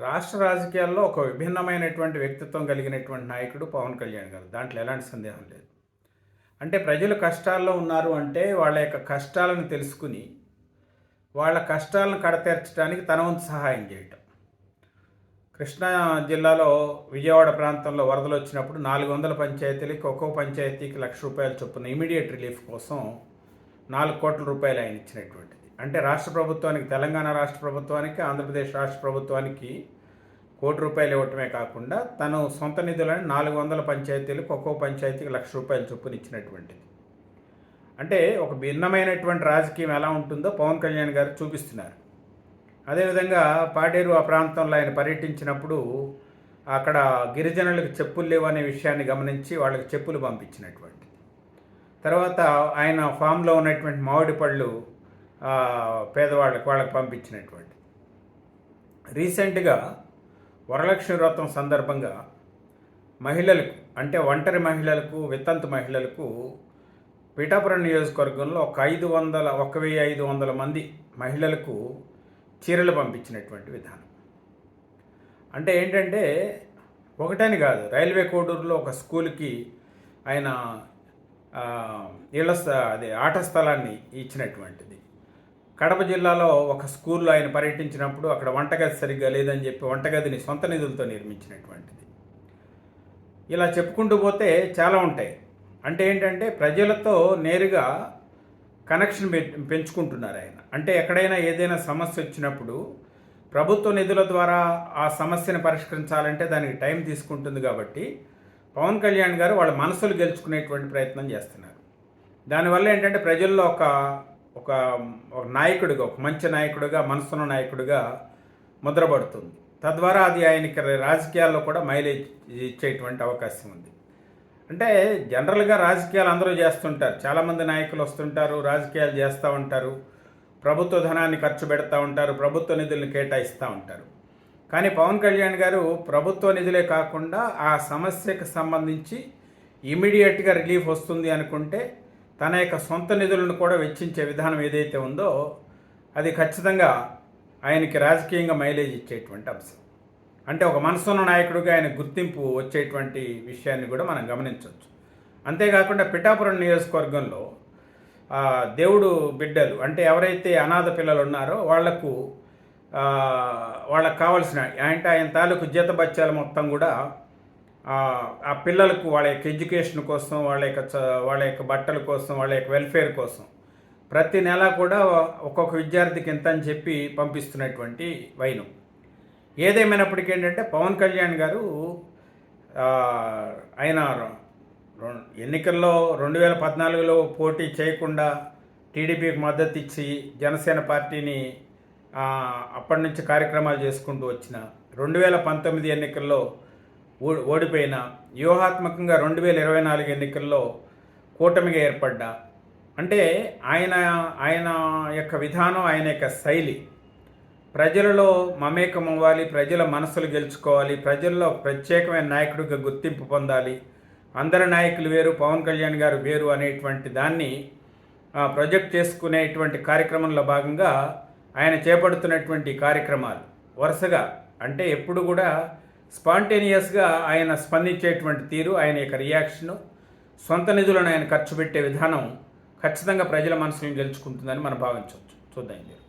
రాష్ట్ర రాజకీయాల్లో ఒక విభిన్నమైనటువంటి వ్యక్తిత్వం కలిగినటువంటి నాయకుడు పవన్ కళ్యాణ్ గారు. దాంట్లో ఎలాంటి సందేహం లేదు. అంటే ప్రజలు కష్టాల్లో ఉన్నారు అంటే వాళ్ళ యొక్క కష్టాలను తెలుసుకుని వాళ్ళ కష్టాలను కడతీర్చడానికి తన వంతు సహాయం చేయటం. కృష్ణా జిల్లాలో విజయవాడ ప్రాంతంలో వరదలు వచ్చినప్పుడు నాలుగు వందల పంచాయతీలకి ఒక్కో పంచాయతీకి లక్ష రూపాయల చొప్పున ఇమీడియట్ రిలీఫ్ కోసం నాలుగు కోట్ల రూపాయలు ఆయన ఇచ్చినటువంటిది. అంటే రాష్ట్ర ప్రభుత్వానికి తెలంగాణ రాష్ట్ర ప్రభుత్వానికి ఆంధ్రప్రదేశ్ రాష్ట్ర ప్రభుత్వానికి కోటి రూపాయలు ఇవ్వటమే కాకుండా తను సొంత నిధులను నాలుగు వందల పంచాయతీలకు ఒక్కో పంచాయతీకి లక్ష రూపాయలు చొప్పున ఇచ్చినటువంటిది. అంటే ఒక భిన్నమైనటువంటి రాజకీయం ఎలా ఉంటుందో పవన్ కళ్యాణ్ గారు చూపిస్తున్నారు. అదేవిధంగా పాడేరు ఆ ప్రాంతంలో ఆయన పర్యటించినప్పుడు అక్కడ గిరిజనులకు చెప్పులు లేవు అనే విషయాన్ని గమనించి వాళ్ళకి చెప్పులు పంపించినటువంటిది. తర్వాత ఆయన ఫామ్లో ఉన్నటువంటి మామిడి పళ్ళు పేదవాళ్ళకి వాళ్ళకి పంపించినటువంటి. రీసెంట్గా వరలక్ష్మి వ్రతం సందర్భంగా మహిళలకు అంటే ఒంటరి మహిళలకు వితంతు మహిళలకు పిఠాపురం నియోజకవర్గంలో ఒక ఐదు వందల ఒక వెయ్యి ఐదు వందల మంది మహిళలకు చీరలు పంపించినటువంటి విధానం. అంటే ఏంటంటే ఒకటని కాదు రైల్వే కోడూరులో ఒక స్కూల్కి ఆయన ఆ, ఇళ్ళ స్థ- అదే ఆట స్థలాన్ని ఇచ్చినటువంటిది. కడప జిల్లాలో ఒక స్కూల్లో ఆయన పర్యటించినప్పుడు అక్కడ వంటగది సరిగ్గా లేదని చెప్పి వంటగదిని సొంత నిధులతో నిర్మించినటువంటిది. ఇలా చెప్పుకుంటూ పోతే చాలా ఉంటాయి. అంటే ఏంటంటే ప్రజలతో నేరుగా కనెక్షన్ పె- పెంచుకుంటున్నారు ఆయన. అంటే ఎక్కడైనా ఏదైనా సమస్య వచ్చినప్పుడు ప్రభుత్వ నిధుల ద్వారా ఆ సమస్యను పరిష్కరించాలంటే దానికి టైం తీసుకుంటుంది కాబట్టి పవన్ కళ్యాణ్ గారు వాళ్ళ మనసులు గెలుచుకునేటువంటి ప్రయత్నం చేస్తున్నారు. దానివల్ల ఏంటంటే ప్రజల్లో ఒక ఒక ఒక నాయకుడిగా ఒక మంచి నాయకుడిగా మనసున్న నాయకుడిగా ముద్రపడుతుంది. తద్వారా అది ఆయనకి రాజకీయాల్లో కూడా మైలేజ్ ఇచ్చేటువంటి అవకాశం ఉంది. అంటే జనరల్గా రాజకీయాలు అందరూ చేస్తుంటారు. చాలామంది నాయకులు వస్తుంటారు రాజకీయాలు చేస్తూ ఉంటారు. ప్రభుత్వ ధనాన్ని ఖర్చు పెడతా ఉంటారు ప్రభుత్వ నిధులను కేటాయిస్తూ ఉంటారు. కానీ పవన్ కళ్యాణ్ గారు ప్రభుత్వ నిధులే కాకుండా ఆ సమస్యకు సంబంధించి ఇమీడియట్గా రిలీఫ్ వస్తుంది అనుకుంటే తన యొక్క సొంత నిధులను కూడా వెచ్చించే విధానం ఏదైతే ఉందో అది ఖచ్చితంగా ఆయనకి రాజకీయంగా మైలేజ్ ఇచ్చేటువంటి అంశం. అంటే ఒక మనసున్న నాయకుడిగా ఆయన గుర్తింపు వచ్చేటువంటి విషయాన్ని కూడా మనం గమనించవచ్చు. అంతేకాకుండా పిఠాపురం నియోజకవర్గంలో దేవుడు బిడ్డలు అంటే ఎవరైతే అనాథ పిల్లలు ఉన్నారో వాళ్ళకు వాళ్ళకు కావాల్సిన అంటే ఆయన తాలూకు జీత బత్యాలు మొత్తం కూడా ఆ, పిల్లలకు వాళ్ళ యొక్క ఎడ్యుకేషన్ కోసం వాళ్ళ యొక్క వాళ్ళ యొక్క బట్టల కోసం వాళ్ళ యొక్క వెల్ఫేర్ కోసం ప్రతి నెల కూడా ఒక్కొక్క విద్యార్థికి ఎంత అని చెప్పి పంపిస్తున్నటువంటి వైను. ఏదేమైనప్పటికీ ఏంటంటే పవన్ కళ్యాణ్ గారు ఆయన ఎన్నికల్లో రెండు వేల పద్నాలుగులో పోటీ చేయకుండా టీడీపీకి మద్దతు ఇచ్చి జనసేన పార్టీని అప్పటి నుంచి కార్యక్రమాలు చేసుకుంటూ వచ్చిన రెండు వేల పంతొమ్మిది ఎన్నికల్లో ఓడిపోయిన వ్యూహాత్మకంగా రెండు వేల ఇరవై నాలుగు ఎన్నికల్లో కూటమిగా ఏర్పడ్డా అంటే ఆయన ఆయన యొక్క విధానం ఆయన యొక్క శైలి ప్రజలలో మమేకం అవ్వాలి ప్రజల మనసులు గెలుచుకోవాలి ప్రజల్లో ప్రత్యేకమైన నాయకుడిగా గుర్తింపు పొందాలి అందరి నాయకులు వేరు పవన్ కళ్యాణ్ గారు వేరు అనేటువంటి దాన్ని ప్రొజెక్ట్ చేసుకునేటువంటి కార్యక్రమంలో భాగంగా ఆయన చేపడుతున్నటువంటి కార్యక్రమాలు వరుసగా అంటే ఎప్పుడు కూడా స్పాంటేనియస్గా ఆయన స్పందించేటువంటి తీరు ఆయన యొక్క రియాక్షను సొంత నిధులను ఆయన ఖర్చు పెట్టే విధానం ఖచ్చితంగా ప్రజల మనసులను గెలుచుకుంటుందని మనం భావించవచ్చు. చూద్దాం ఇది.